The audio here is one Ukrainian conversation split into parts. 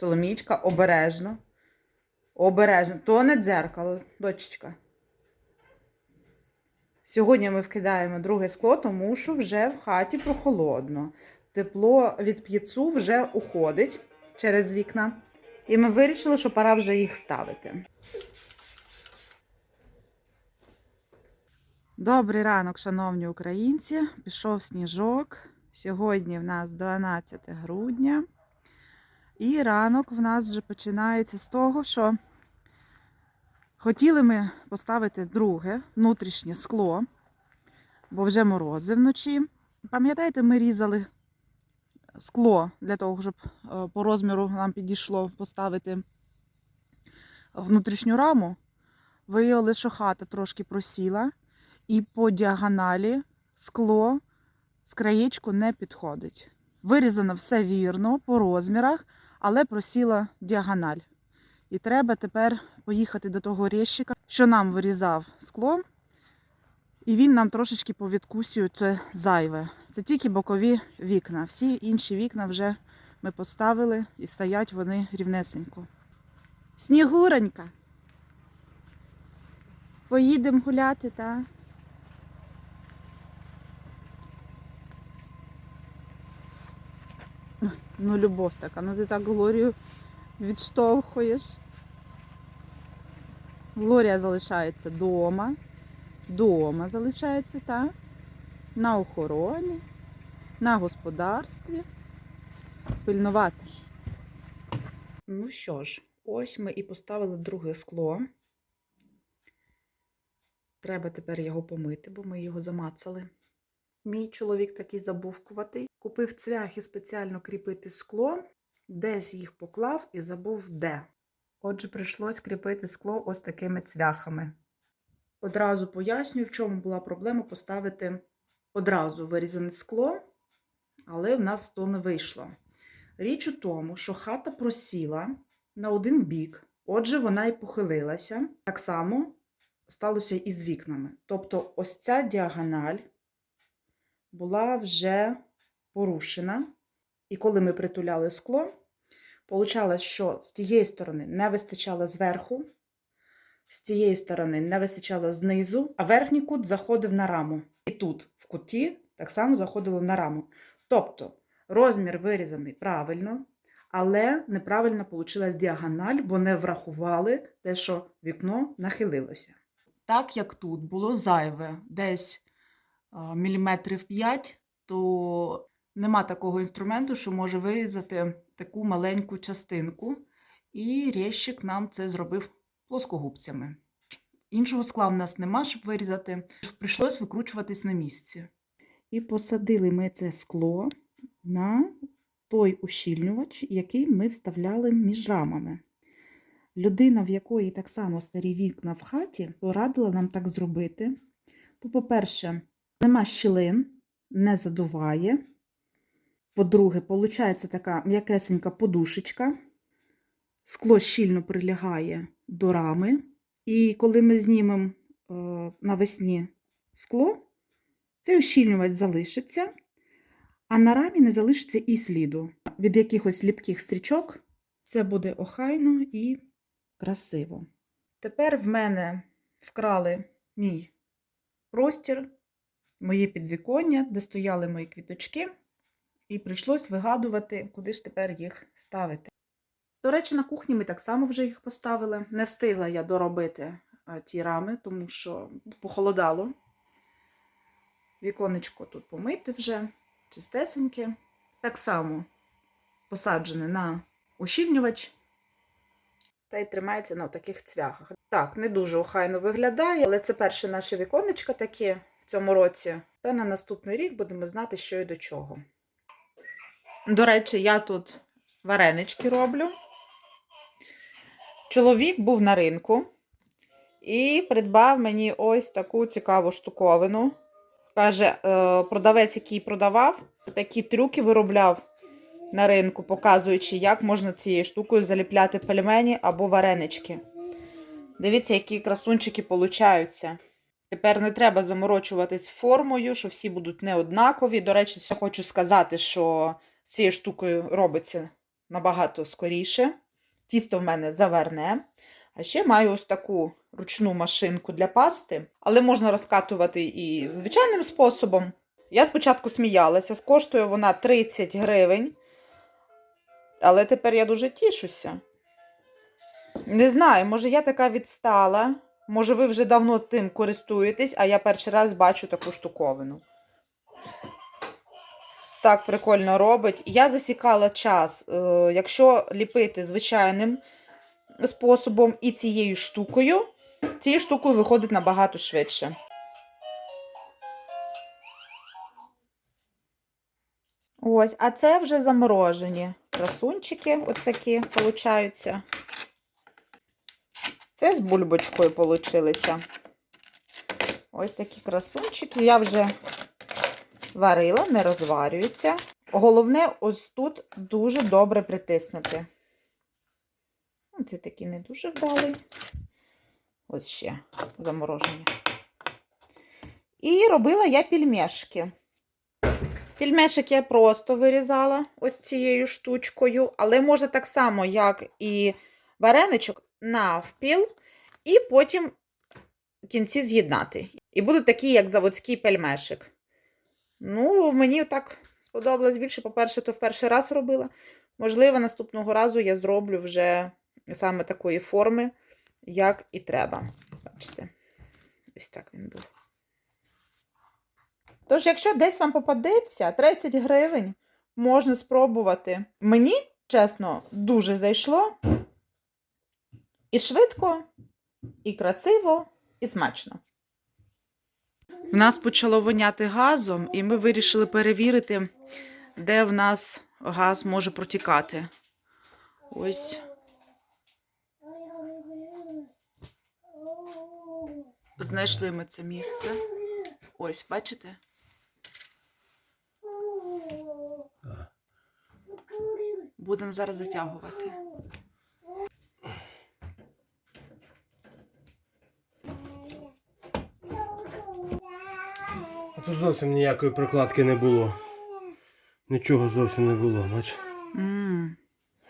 Соломічка, обережно. Обережно. То не дзеркало, дочечка. Сьогодні ми вкидаємо друге скло, тому що вже в хаті прохолодно. Тепло від п'єцу вже уходить через вікна. І ми вирішили, що пора вже їх ставити. Добрий ранок, шановні українці. Пішов сніжок. Сьогодні в нас 12 грудня. І ранок в нас вже починається з того, що хотіли ми поставити друге внутрішнє скло, бо вже морози вночі. Пам'ятаєте, ми різали скло для того, щоб е, по розміру нам підійшло поставити внутрішню раму. Виявили, що хата трошки просіла, і по діагоналі скло з краєчку не підходить. Вирізано все вірно по розмірах, але просіла діагональ. І треба тепер поїхати до того резчика, що нам вирізав скло, і він нам трошечки повідкусює це зайве. Це тільки бокові вікна. Всі інші вікна вже ми поставили і стоять вони рівнесенько. Снігуренька. Поїдемо гуляти, так? Ну, любов така, ну ти так Глорію відштовхуєш. Глорія залишається вдома. Дома залишається, так? На охороні, на господарстві. Пильнувати. Ну що ж, ось ми і поставили друге скло. Треба тепер його помити, бо ми його замацали. Мій чоловік такий забувкуватий. Купив цвяхи спеціально кріпити скло, десь їх поклав і забув де. Отже, прийшлось кріпити скло ось такими цвяхами. Одразу пояснюю, в чому була проблема поставити одразу вирізане скло, але в нас то не вийшло. Річ у тому, що хата просіла на один бік, отже, вона і похилилася. Так само сталося і з вікнами. Тобто, ось ця діагональ була вже порушена. І коли ми притуляли скло, Получалось, що з тієї сторони не вистачало зверху, з тієї сторони не вистачало знизу, а верхній кут заходив на раму. І тут, в куті, так само заходило на раму. Тобто розмір вирізаний правильно, але неправильно вийшла діагональ, бо не врахували те, що вікно нахилилося. Так як тут було зайве десь міліметрів 5, то нема такого інструменту, що може вирізати таку маленьку частинку. І резчик нам це зробив плоскогубцями. Іншого скла в нас нема, щоб вирізати. Прийшлось викручуватись на місці. І посадили ми це скло на той ущільнювач, який ми вставляли між рамами. Людина, в якої так само старі вікна в хаті, порадила нам так зробити. По-перше, нема щілин, не задуває. По-друге, виходить така м'якесенька подушечка. Скло щільно прилягає до рами. І коли ми знімемо е, навесні скло, цей ущільнювач залишиться, а на рамі не залишиться і сліду. Від якихось ліпких стрічок це буде охайно і красиво. Тепер в мене вкрали мій простір, моє підвіконня, де стояли мої квіточки. І прийшлось вигадувати, куди ж тепер їх ставити. До речі, на кухні ми так само вже їх поставили. Не встигла я доробити ті рами, тому що похолодало. Віконечко тут помите вже, чистесеньке. Так само посаджене на ущільнювач та й тримається на таких цвяхах. Так, не дуже охайно виглядає, але це перше наше віконечко таке цьому році. Та на наступний рік будемо знати, що і до чого. До речі, я тут варенички роблю. Чоловік був на ринку і придбав мені ось таку цікаву штуковину. Каже, е, продавець, який продавав, такі трюки виробляв на ринку, показуючи, як можна цією штукою заліпляти пельмені або варенички. Дивіться, які красунчики получаються. Тепер не треба заморочуватись формою, що всі будуть неоднакові. До речі, ще хочу сказати, що цією штукою робиться набагато скоріше. Тісто в мене заверне. А ще маю ось таку ручну машинку для пасти, але можна розкатувати і звичайним способом. Я спочатку сміялася, коштує вона 30 гривень. Але тепер я дуже тішуся. Не знаю, може я така відстала, може ви вже давно тим користуєтесь, а я перший раз бачу таку штуковину. Так прикольно робить. Я засікала час. Е, Якщо ліпити звичайним способом і цією штукою, цією штукою виходить набагато швидше. Ось, а це вже заморожені красунчики, от такі получаються. Це з бульбочкою получилися. Ось такі красунчики. Я вже варила, не розварюються. Головне, ось тут дуже добре притиснути. Ну, Це такий не дуже вдалий. Ось ще заморожені. І робила я пельмешки. Пельмешик я просто вирізала ось цією штучкою, але може так само, як і вареничок, навпіл, і потім кінці з'єднати. І буде такий, як заводський пельмешик. Ну, мені так сподобалось більше. По-перше, то в перший раз робила. Можливо, наступного разу я зроблю вже саме такої форми, як і треба. Бачите, ось так він був. Тож, якщо десь вам попадеться 30 гривень, можна спробувати. Мені, чесно, дуже зайшло. І швидко, і красиво, і смачно. В нас почало воняти газом, і ми вирішили перевірити, де в нас газ може протікати. Ось. Знайшли ми це місце. Ось, бачите? Будемо зараз затягувати. Зовсім ніякої прокладки не було. Нічого зовсім не було, бач. м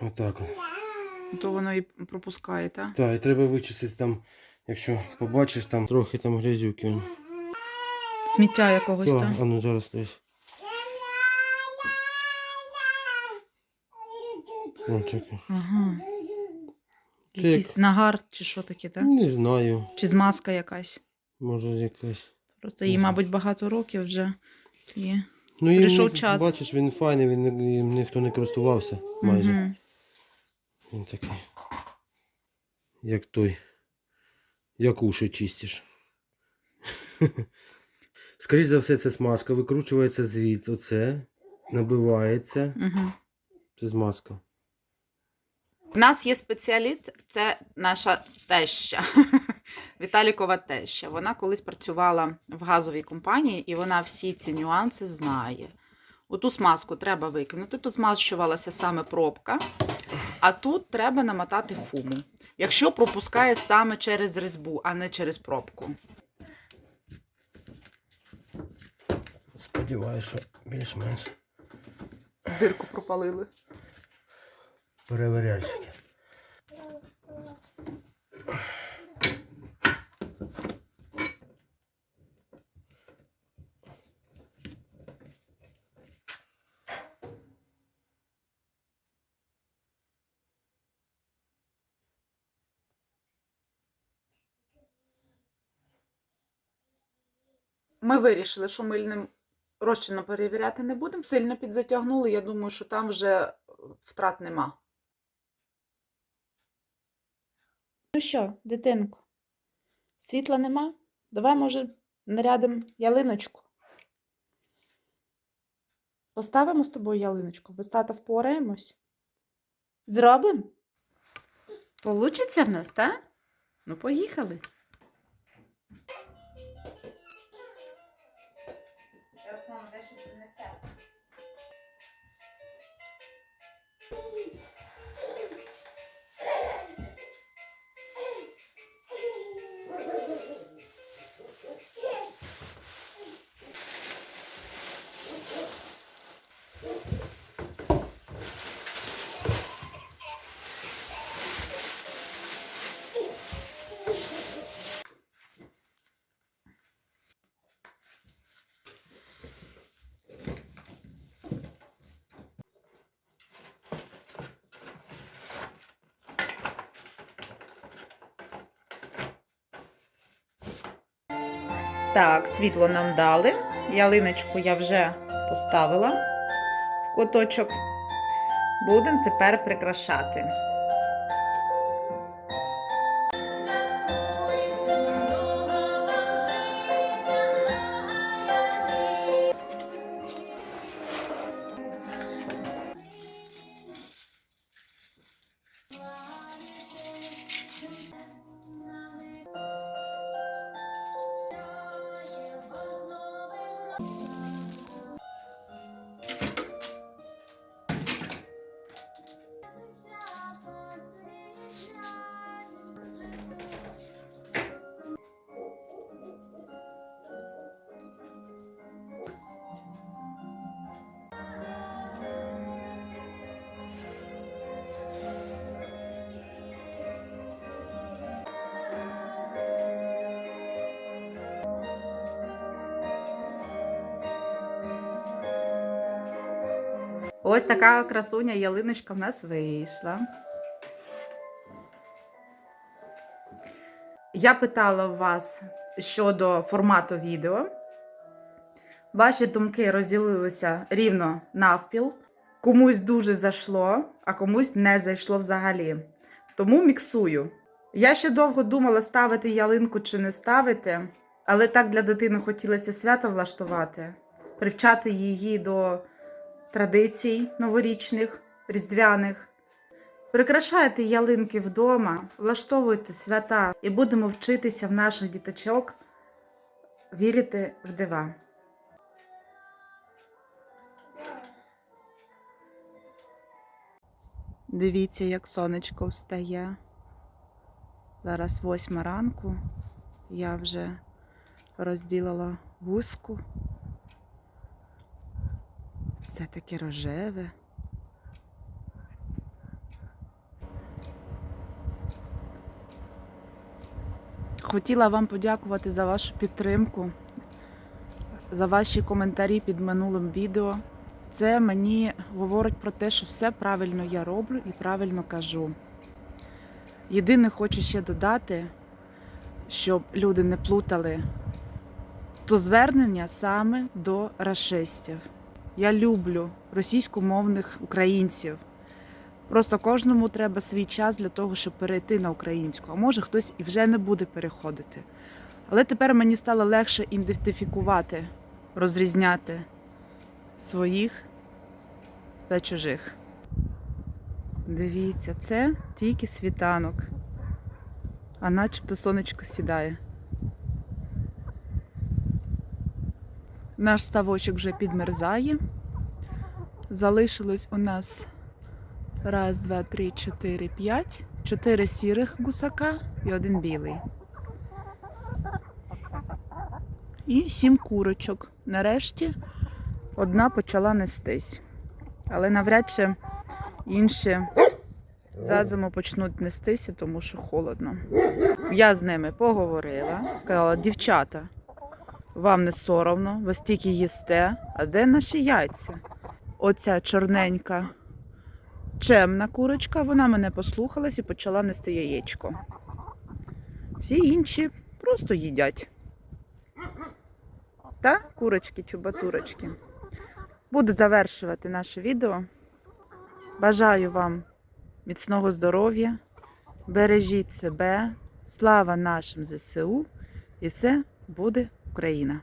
Отак от. То воно і пропускає, так? Так, і треба вичистити там, якщо побачиш, там трохи там грязюки. Сміття якогось там. а ну зараз таке. Ага. Якийсь як- нагар чи що таке, так? Не знаю. Чи змазка якась. Може якась. Просто їй, мабуть, багато років вже. І... Ну, Прийшов ні- час. Бачиш, він файний, він їм ніхто не користувався майже. Мгм. Він такий. Як той. Як уші чистиш. Скоріше за все, це смазка. Викручується звідси. Оце. Набивається. Мгм. Це змазка. У нас є спеціаліст, це наша теща, Віталікова теща. Вона колись працювала в газовій компанії і вона всі ці нюанси знає. Оту смазку треба викинути. Тут змащувалася саме пробка, а тут треба намотати фуму. Якщо пропускає саме через різьбу, а не через пробку. Сподіваюся, що більш-менш Дирку пропалили. перевіряльщики. Ми вирішили, що мильним розчином перевіряти не будемо. Сильно підзатягнули. Я думаю, що там вже е, втрат нема. Ну що, дитинко, світла нема? Давай, може, нарядимо ялиночку. Поставимо з тобою ялиночку, без тата впораємось. Зробимо? Получиться в нас, так? Ну, поїхали. Так, світло нам дали. Ялиночку я вже поставила в куточок. Будемо тепер прикрашати. Ось така красуня ялиночка в нас вийшла. Я питала вас щодо формату відео. Ваші думки розділилися рівно навпіл. Комусь дуже зайшло, а комусь не зайшло взагалі. Тому міксую. Я ще довго думала, ставити ялинку чи не ставити, але так для дитини хотілося свято влаштувати, привчати її до традицій новорічних, різдвяних. Прикрашайте ялинки вдома, влаштовуйте свята і будемо вчитися в наших діточок вірити в дива. Дивіться, як сонечко встає. Зараз восьма ранку. Я вже розділила вузку. Все таке рожеве. Хотіла вам подякувати за вашу підтримку, за ваші коментарі під минулим відео. Це мені говорить про те, що все правильно я роблю і правильно кажу. Єдине хочу ще додати, щоб люди не плутали, то звернення саме до расистів. Я люблю російськомовних українців. Просто кожному треба свій час для того, щоб перейти на українську. А може хтось і вже не буде переходити. Але тепер мені стало легше ідентифікувати, розрізняти своїх та чужих. Дивіться, це тільки світанок, а начебто сонечко сідає. Наш ставочок вже підмерзає. Залишилось у нас раз, два, три, чотири, п'ять. Чотири сірих гусака і один білий. І сім курочок. Нарешті одна почала нестись. Але навряд чи інші за зиму почнуть нестися, тому що холодно. Я з ними поговорила, сказала, дівчата, вам не соромно, ви стільки їсте, а де наші яйця? Оця чорненька чемна курочка, вона мене послухалась і почала нести яєчко. Всі інші просто їдять. Та курочки, чубатурочки. Буду завершувати наше відео. Бажаю вам міцного здоров'я, бережіть себе, слава нашим ЗСУ, і все буде Україна!